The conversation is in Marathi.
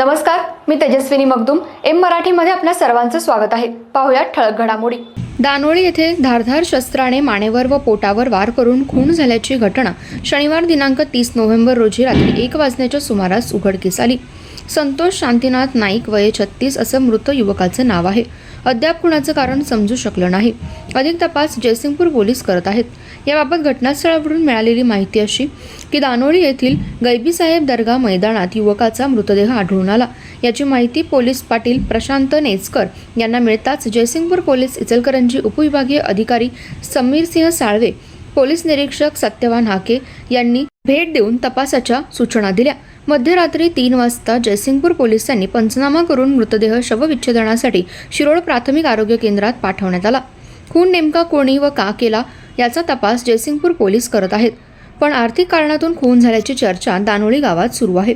नमस्कार मी तेजस्विनी मगदुम. एम मराठीमध्ये आपल्या सर्वांचं स्वागत आहे. पाहुयात ठळक घडामोडी. दानोळी येथे धारधार शस्त्राने मानेवर व पोटावर वार करून खून झाल्याची घटना शनिवार दिनांक तीस नोव्हेंबर रोजी रात्री एक वाजण्याच्या सुमारास उघडकीस आली. संतोष शांतीनाथ नाईक वय छत्तीस असं मृत युवकाचं नाव आहे. अद्याप कुणाचं कारण समजू शकलं नाही. अधिक तपास जयसिंगपूर पोलीस करत आहेत. याबाबत घटनास्थळावरून मिळालेली माहिती अशी की दानोळी येथील गैबीसाहेब दर्गा मैदानात युवकाचा मृतदेह आढळून आला. याची माहिती पोलीस पाटील प्रशांत नेचकर यांना मिळताच जयसिंगपूर पोलीस इचलकरंजी उपविभागीय अधिकारी समीर सिंह साळवे पोलीस निरीक्षक सत्यवान हाके यांनी भेट देऊन तपासाच्या सूचना दिल्या. मध्यरात्री तीन वाजता जयसिंगपूर पोलिसांनी पंचनामा करून मृतदेह शवविच्छेदनासाठी शिरोळ प्राथमिक आरोग्य केंद्रात पाठवण्यात आला. खून नेमका कोणी व का केला याचा तपास जयसिंगपूर पोलीस करत आहेत. पण आर्थिक कारणातून खून झाल्याची चर्चा दानोळी गावात सुरू आहे.